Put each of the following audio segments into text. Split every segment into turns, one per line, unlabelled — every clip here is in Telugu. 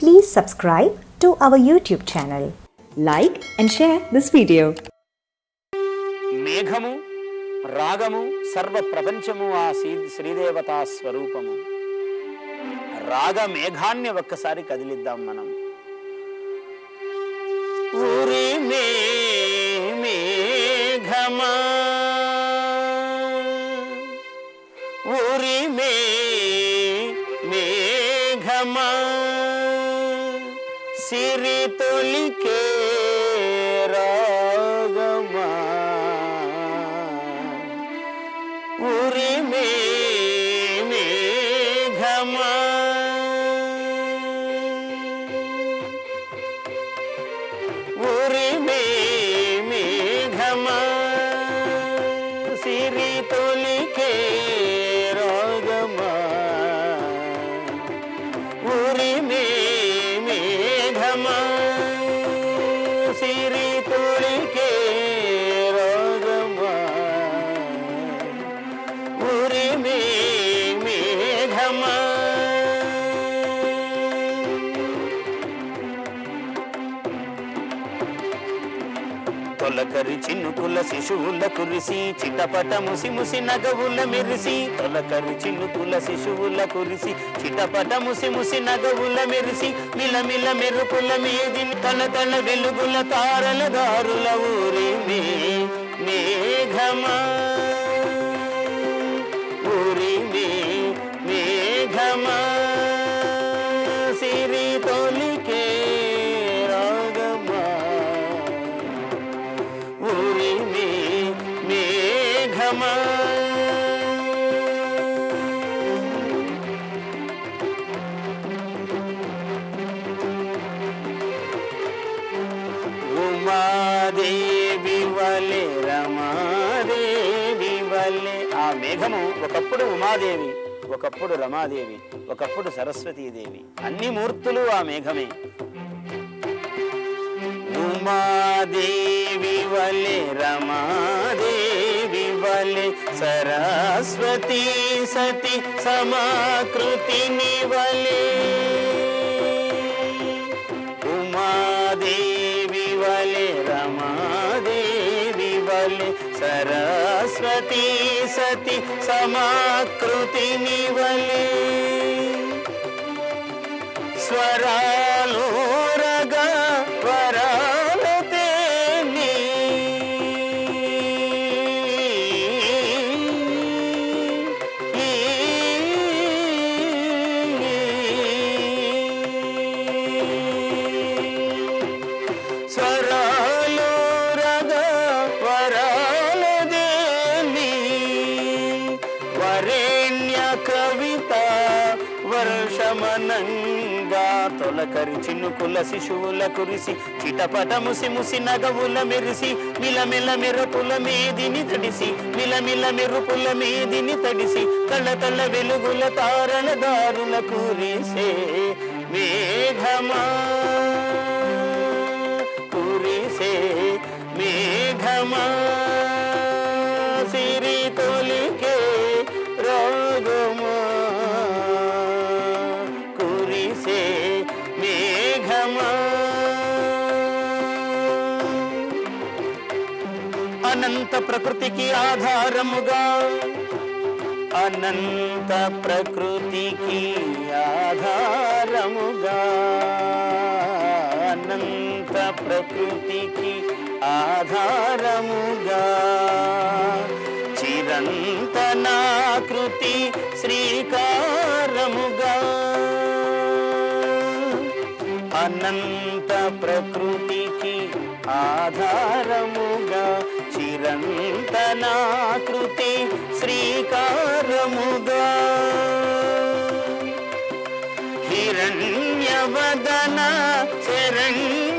Please subscribe to our YouTube channel. Like and share this video.
మేఘము రాగము సర్వ ప్రపంచము ఆ శ్రీదేవతా స్వరూపము రాగ మేఘాన్ని ఒక్కసారి కదిలిద్దాం మనం ఊరి మే మేఘమా ఊరి మే మేఘమా సిరి తొలికే రాగమా ఊరి మే మేఘమా తొలకరి చిన్నుకుల శిశువుల కురిసి చిటపట ముసి ముసి నగవుల మెరిసి. తొలకరి చిన్నుకుల శిశువుల కురిసి చిటపట ముసి ముసి నగవుల మెరిసి. మిలమిల మెరుపుల మీది తన తన వెలుగుల తారల దారుల ఊరి మేఘమా. ఉమాదేవి వలె రమాదేవి వలె. ఆ మేఘము ఒకప్పుడు ఉమాదేవి ఒకప్పుడు రమాదేవి ఒకప్పుడు సరస్వతీదేవి. అన్ని మూర్తులు ఆ మేఘమే. ఉమాదేవి వలె రమాదేవి వలె సరస్వతి సతి సమాకృతిని వలే ఉమాదేవి వలె రమాదేవి వలె సరస్వతి సతి సమాకృతిని వలే స్వరాలో వర్షమనంగా తొలకరి చిన్నుకుల శిశువుల కురిసి చిటపట ముసి ముసి నగవుల మెరిసి మిలమిల మెరుపుల మీదిని తడిసి మిలమిల మెరుపుల మీదిని తడిసి తల తల వెలుగుల తారణ దారుల కురిసే మేఘమా. కురిసే మేఘమా. అనంత ప్రకృతికి ఆధారముగా అనంత ప్రకృతికి ఆధారముగా అనంత ప్రకృతికి ఆధారముగా చిరంతనాకృతి శ్రీకారముగా అనంత ప్రకృతికి ఆధారముగా చిరంతనాకృతి శ్రీకారముగా. హిరణ్యవదన శరణ్యమీవే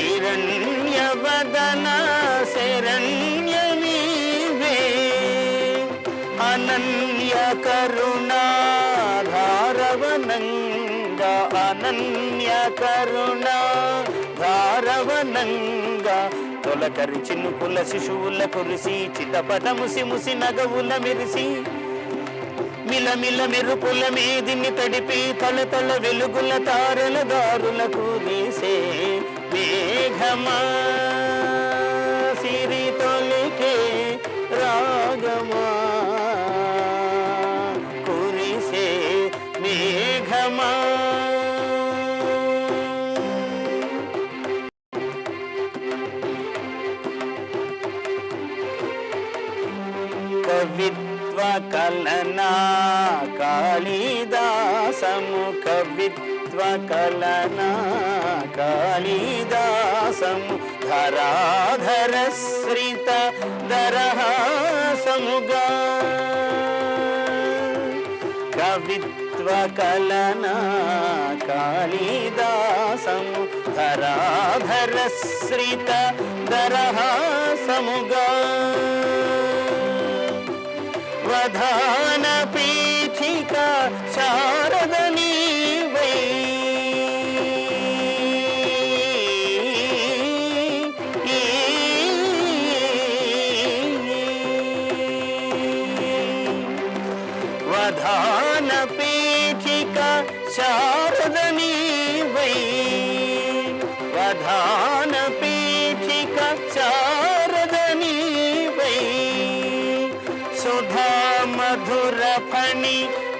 హిరణ్యవదన శరణ్యమీవే అనన్య కరుణాధారవనంగా అనన్య కరుణ ధారవనంగా తొలకరి చినుకుల శిశువుల కురిసి చిటపట ముసి ముసి నగవుల మెరిసి మిలమిల మెరుపుల మీదిని తడిపి తల తల వెలుగుల తారల దారుల వేసే మేఘమా సిరి తొలికే రాగమా కురిసే మేఘమా కవిత్వ కలనా కాళిదాసము కవిత్వ कलना कालिदासं धराधरश्रितदरः समुगा। कवित्वकलना श्रित धराधरश्रितदरः समुगा। वधानपीठिका चार ప్రధాన పీఠిక శారద వై ప్రధాన పీఠిక శారద వై సుధా మధుర ఫణి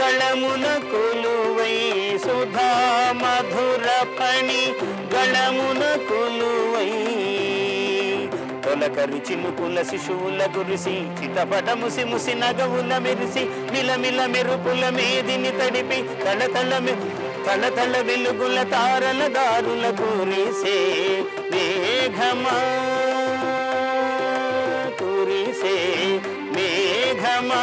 గళమున కొలువై. సుధా మధుర ఫణి గళమున కొలువై. తొలకరి చినుకుల శిశువుల గురిసి చితపట ముసి ముసి నగవుల మెరిసి మిలమిల మెరుపుల మేదిని తడిపి తల తల తల తల వెలుగుల తారల దారుల కురిసే మేఘమా కురిసే మేఘమా